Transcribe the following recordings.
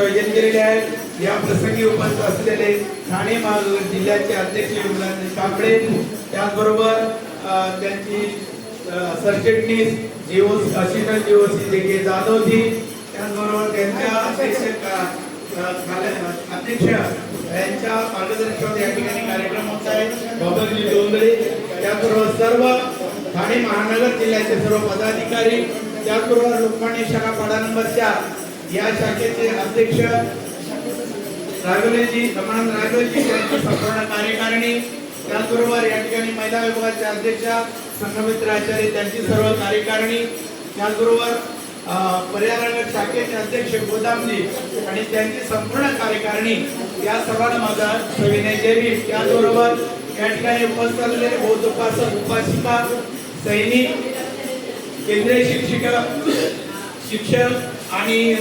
आयोजन केलेले आहे या प्रसंगी उपस्थित असलेले ठाणे महानगर जिल्ह्याचे अध्यक्ष युवराज काकडे त्याचबरोबर त्यांची सरचिटणीस जीओ अशिता जीओसी जे के जाधवजी त्याचबरोबर त्यांच्या अध्यक्ष अध्यक्ष यांच्या मार्गदर्शनात या ठिकाणी कार्यक्रम होत आहे. बाबाजी डोंगरे त्याचबरोबर सर्व ठाणे महानगर जिल्ह्याचे सर्व पदाधिकारी त्याचबरोबर लोकमान्य शाखा पाडा नंबर चार या शाखेचे अध्यक्ष राघवेजी रमानंद राघवेजी यांची संपूर्ण कार्यकारिणी त्याचबरोबर या ठिकाणी महिला विभागाचे अध्यक्ष संघमित्र आचार्य त्यांची सर्व कार्यकारिणी त्याचबरोबर पर्यावरण शाखेचे अध्यक्ष गोदामजी आणि त्यांची संपूर्ण कार्यकारिणी या सर्वांना माझा सविनय देवी त्याचबरोबर या ठिकाणी उपस्थित असलेले बौद्ध उपासक उपासिका सैनिक केंद्रीय शिक्षिका शिक्षक आणि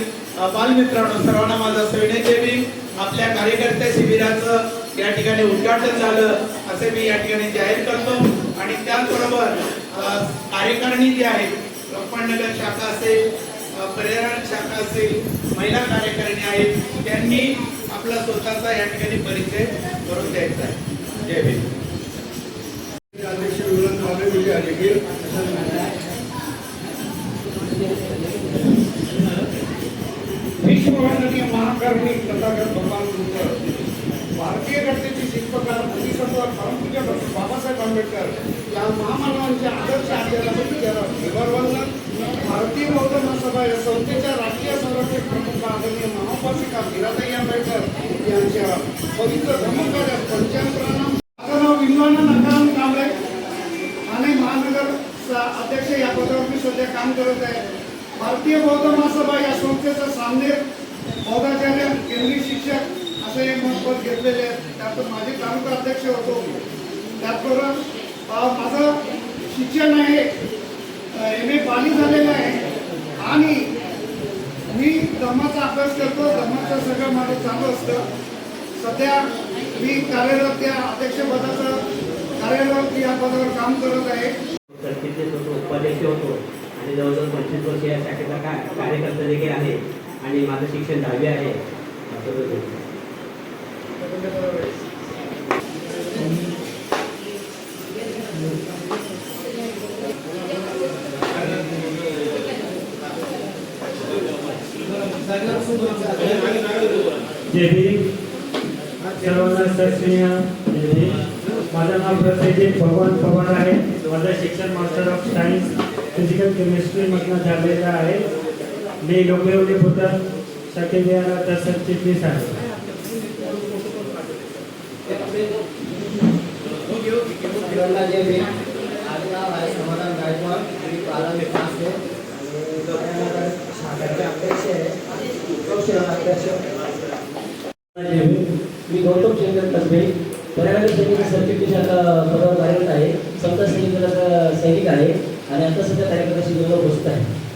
बालमित्रांनो सर्वांना माझा सविनय मी आपल्या कार्यकर्त्या शिबिराचं या ठिकाणी उद्घाटन झालं असे मी या ठिकाणी जाहीर करतो. आणि त्याचबरोबर कार्यकारिणी जी आहे लोकमान्यनगर शाखा असेल पर्यावरण शाखा असेल महिला कार्यकारिणी आहेत त्यांनी आपला स्वतःचा या ठिकाणी परिचय करून द्यायचा आहे. जय भीम. संस्थेचा बौद्धाचार्य केंद्रीय शिक्षक असं एक पद घेतलेले आहे. त्यातून माझे तालुका अध्यक्ष होतो. त्याचबरोबर माझं शिक्षण आहे एम. ए. पाली झालेलं आहे. आणि मी धर्माचा अभ्यास करतो. धर्माचं सगळं माझं चालू असतं. सध्या मी कार्यरत त्या अध्यक्षपदाचं कार्यरत या पदावर काम करत आहे. सरचिटणीस होतो उपाध्यक्ष होतो. आणि जवळजवळ पंचवीस वर्ष या शाखेचा कार्यकर्ता देखील आहे. आणि माझं शिक्षण दहावी आहे. जय भीम सर्वांना सत्स्नेह माझं नाव प्रसेजित भगवान पवार आहे. माझं शिक्षण मास्टर ऑफ सायन्स फिजिकल केमिस्ट्रीमधनं झालेलं आहे. मी लोकयोगी बुद्ध शाखे विहाराचा सरचिटणीस आहे समाधान गायकवाड मी पालन विकास आहे. मी गौतम शंकर कसबे पर्यावरण सैनिक सरचिटणीस आता पदावर कार्यरत आहे. समजा सैनिक सैनिक आहे आणि आता सध्या कार्यक्रम गौरव उपस्थित आहे.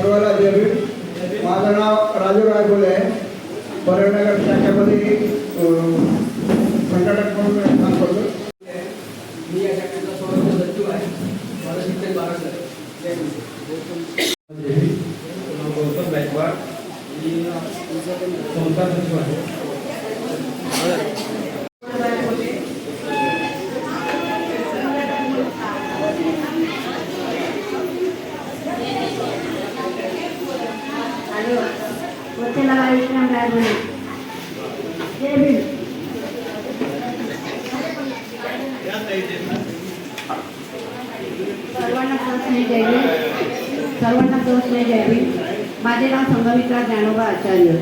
सर्वांना जय भीम माझं नाव राजू रायगोले आहे पर्यटक शाखेमध्ये संघटक म्हणून काम करतो मी या शाखेचा सोळा सचिव आहे माझं शिक्षण जय गौतम गायकवाड मी संस्था सचिव आहे सर्वांना सहस्ने जय सर्वांना जय माझे नाव संगमित्रा ज्ञानोबा आचार्य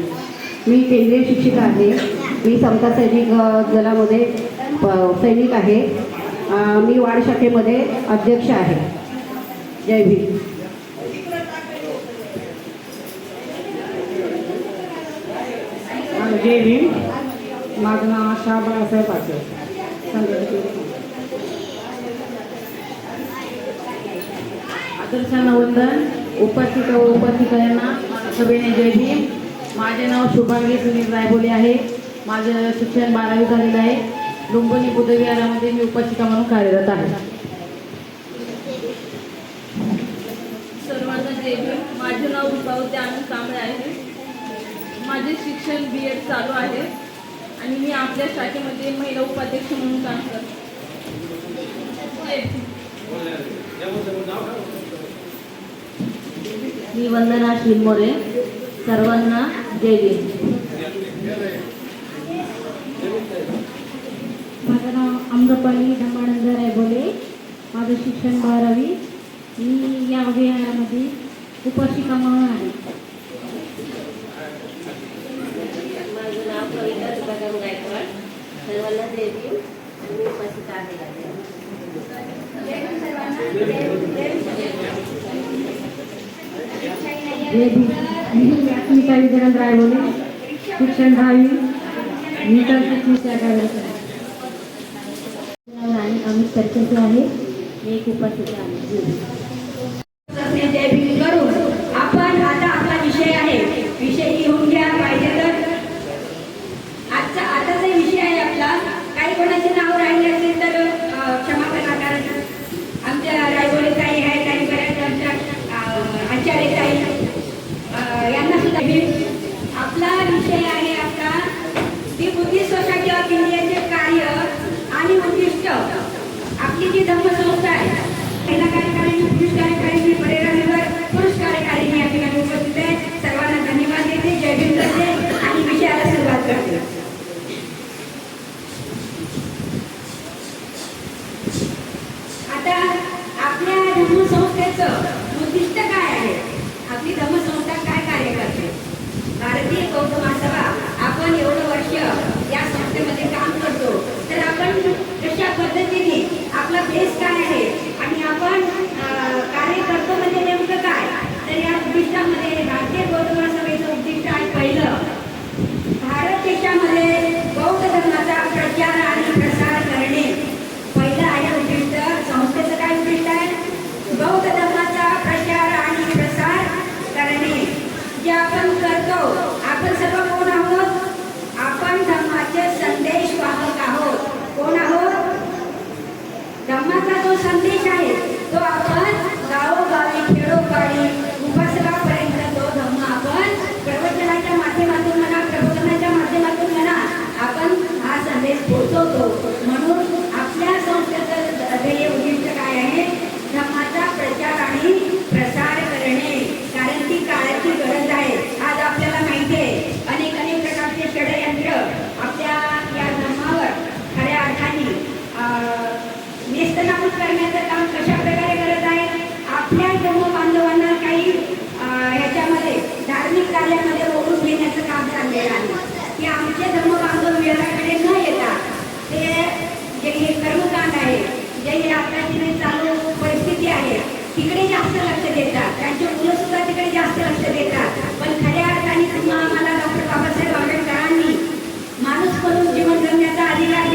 मी केंद्रीय शिक्षिका आहे मी समता सैनिक दलामध्ये सैनिक आहे मी वाढ शाखेमध्ये अध्यक्ष आहे जय भीम. जय माझं नाव आशा बाळासाहेब आदर्श नवंदन उपस्थित व उपस्थित यांना सभेने जय भीम. माझे नाव शुभांगी सुनील रायबोले आहे. माझं शिक्षण बारावी झालेलं आहे. लुंबनी बुद्धविहारामध्ये मी उपस्थिता म्हणून कार्यरत आहे. माझे शिक्षण बी एड चालू आहे आणि मी आपल्या शाखेमध्ये महिला उपाध्यक्ष म्हणून काम करते. मी वंदना शिरमोरे सर्वांना देवी माझं नाव अमृपाली धमानंद रायबोले माझं शिक्षण बारावी. मी या अभियानामध्ये उपाशिका म्हणून आहे. దేవి ఉపసి కాగలదు नीता विजयन राय बोले शिक्षण भाई नीता आम्ही चर्चेचे आहे एक उपस्थित आहे जे आपल्या तिकडे चालू परिस्थिती आहे तिकडे जास्त लक्ष देतात. त्यांचे मुलं सुद्धा तिकडे जास्त लक्ष देतात. पण खऱ्या अर्थाने आम्हाला डॉक्टर बाबासाहेब आंबेडकरांनी माणूस म्हणून जीवन जगण्याचा अधिकार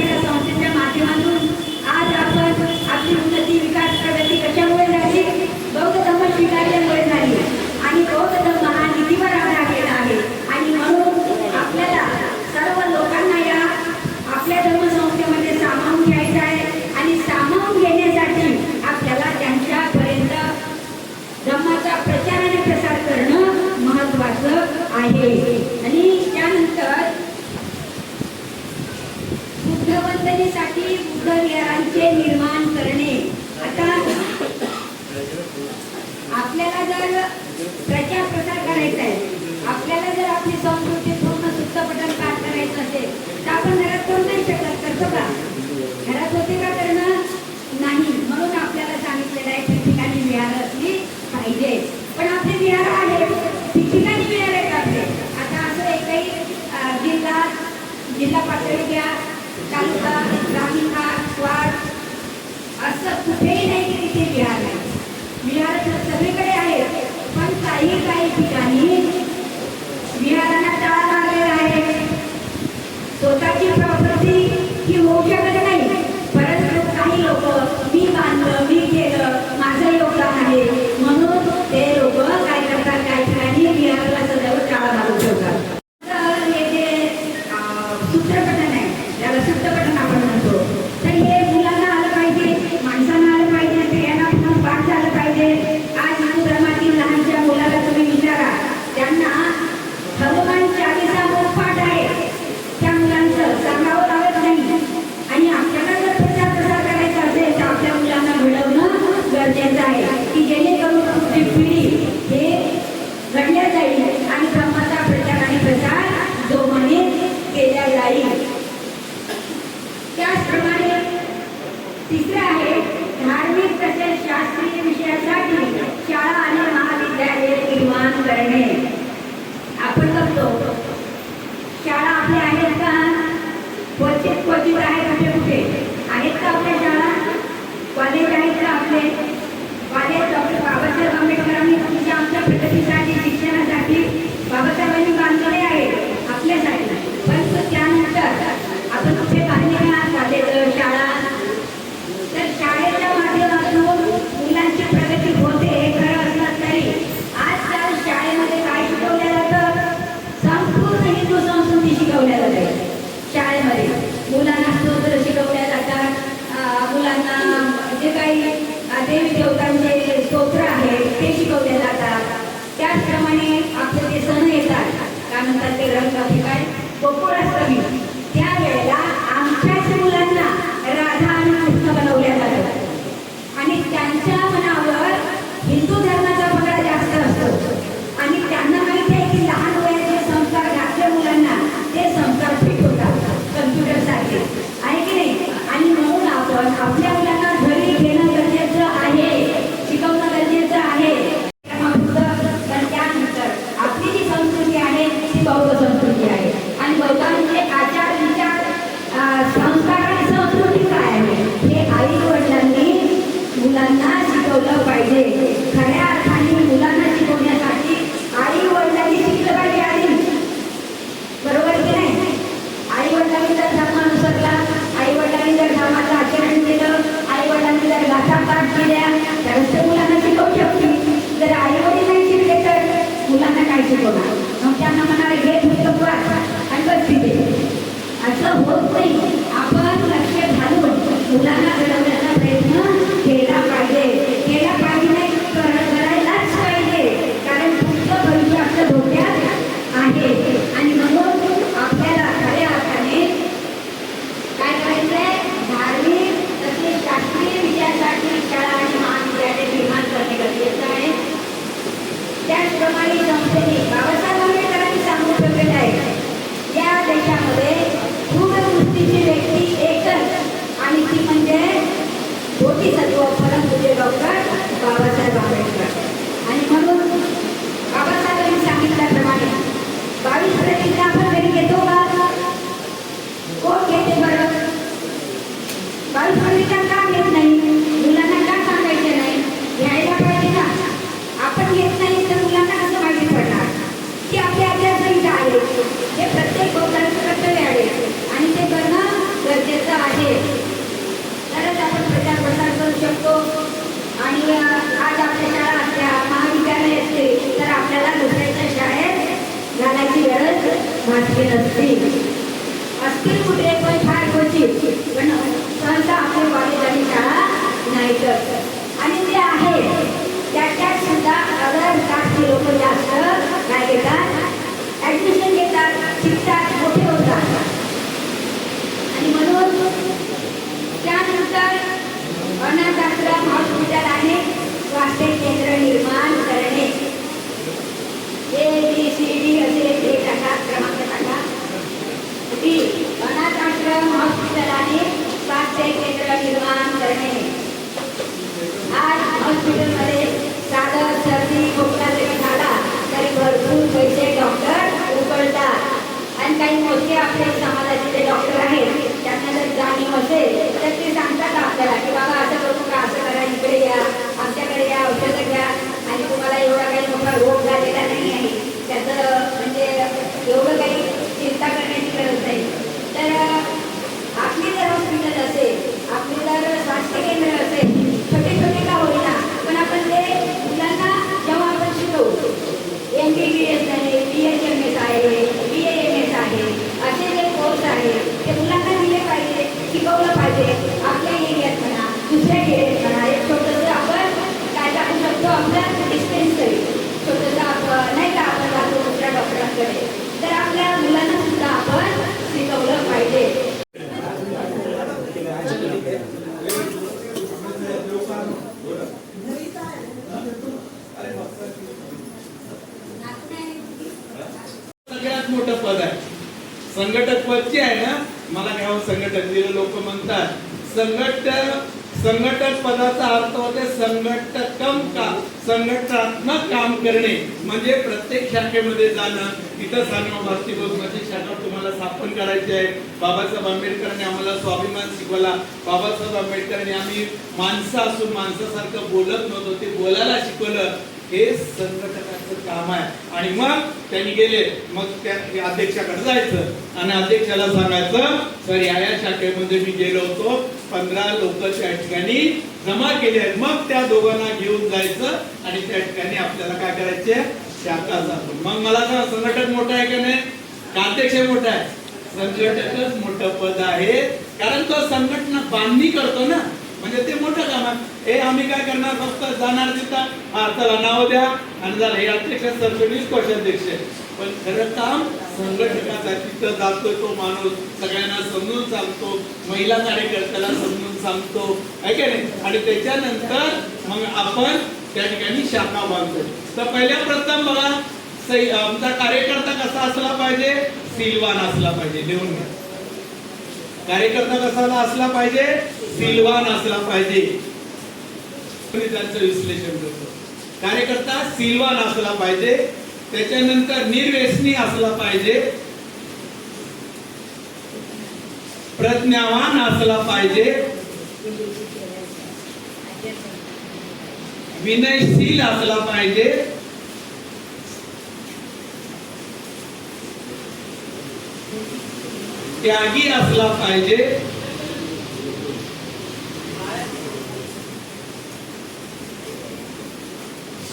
I did. संस्कृती आहे ती बौद्ध संस्कृती नसते असतील कुठे पण छान क्वचित. पण सहसा आपले शाळा नाही तर आणि ते आहे त्याच्यात सुद्धा अगर कास्टचे लोक जास्त काय घेतात ॲडमिशन घेतात शिकतात मोठे संघटक पदची आहे ना मला काय संघटक जे लोक म्हणतात. संघटक संघटक पदाचा अर्थ होते संघटकम का संघटनात्मक काम करणे. म्हणजे प्रत्येक शाखेमध्ये जाणं तिथं सांगा भारतीय बहुमती शाखा तुम्हाला स्थापन करायची आहे. बाबासाहेब आंबेडकरांनी आम्हाला स्वाभिमान शिकवला. बाबासाहेब आंबेडकरांनी आम्ही माणसं असून माणसासारखं बोलत नव्हतो ते बोलायला शिकवलं. हे संघटनाचं काम आहे. आणि मग त्यांनी गेले. मग त्या अध्यक्षाकडे जायचं. आणि अध्यक्षाला सांगायचं सर या या शाखेमध्ये मी गेलो होतो. पंधरा लोक त्या ठिकाणी जमा केले आहेत. मग त्या दोघांना घेऊन जायचं आणि त्या ठिकाणी आपल्याला काय करायचे? शाखा जातो. मग मला सांग संघटक मोठं आहे का नाही? का अध्यक्ष मोठा आहे? संघटकच मोठं पद आहे. कारण तो संघटना बांधणी करतो ना. म्हणजे ते मोठं काम आहे. हे आम्ही काय करणार? फक्त जाणार तिथं. हा चला नाव द्या. आणि झालं हे अध्यक्ष सरचिटणीस कोषाध्यक्ष. पण खरं काम संघटकाचा तिथं जातोय तो माणूस सगळ्यांना समजून सांगतो. महिला कार्यकर्त्याला समजून सांगतो. आहे का नाही? आणि त्याच्यानंतर मग आपण त्या ठिकाणी शाखा बांधतो. तर पहिल्या प्रथम बघा सही आमचा कार्यकर्ता कसा असला पाहिजे? सिलवान असला पाहिजे. लिहून घ्या. कार्यकर्ता कसा असला पाहिजे? सिलवान असला पाहिजे. मी त्यांचं विश्लेषण करतो. कार्यकर्ता सिलवान असला पाहिजे त्याच्यानंतर निर्व्यसनी असला पाहिजे प्रज्ञावान असला पाहिजे विनयशील असला पाहिजे त्यागी असला पाहिजे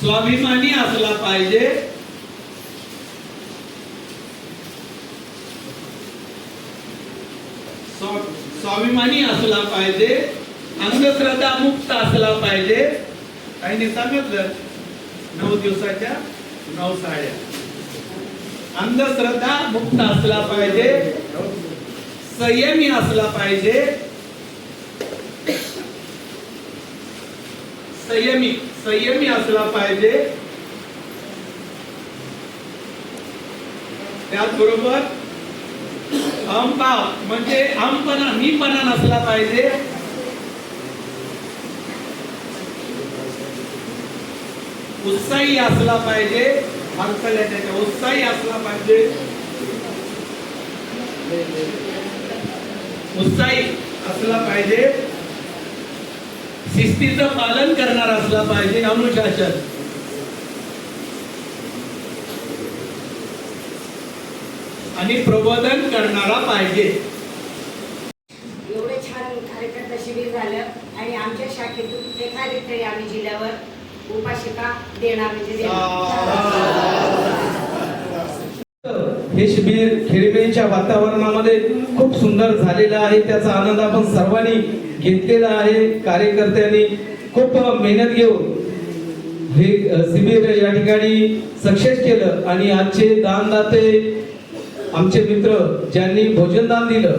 स्वाभिमानी असला पाहिजे. स्वाभिमानी असला पाहिजे. अंधश्रद्धा मुक्त असला पाहिजे. काही सांगितलं नऊ दिवसाच्या नऊ साड्या. अंधश्रद्धा मुक्त असला पाहिजे. संयमी असला पाहिजे. संयमी संयमी असला पाहिजे. त्याचबरोबर अहमभाव म्हणजे अहमपणा मीपणा नसला पाहिजे. उत्साही असला पाहिजे. अडचण त्याच्या उत्साही असला पाहिजे. उत्साही असला पाहिजे. शिस्तीचं पालन करणार असला पाहिजे अनुशासन. आणि प्रबोधन करणारा पाहिजे. एवढे छान कार्यकर्ता शिबिर झालं आणि आमच्या शाखेतून एखादी तरी आम्ही जिल्ह्यावर उपाशिका देणार म्हणजे देणार हे शिबिर खेळीमेळीच्या वातावरणामध्ये खूप सुंदर झालेलं आहे. त्याचा आनंद आपण सर्वांनी घेतलेला आहे. कार्यकर्त्यांनी खूप मेहनत घेऊन हे शिबिर या ठिकाणी सक्सेस केलं. आणि आजचे दानदाते आमचे मित्र ज्यांनी भोजनदान दिलं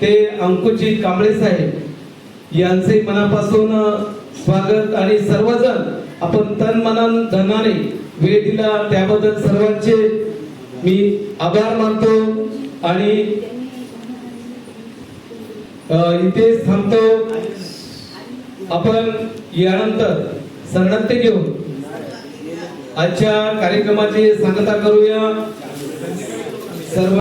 ते अंकुजी कांबळे साहेब यांचे मनापासून स्वागत आणि सर्वजण आपण तन मनान धनाने वेळ दिला. त्याबद्दल सर्वांचे मी आभार मानतो आणि इथे इथेच थांबतो. आपण यानंतर शरणार्थी घेऊन आजच्या कार्यक्रमाची सांगता करूया. सर्व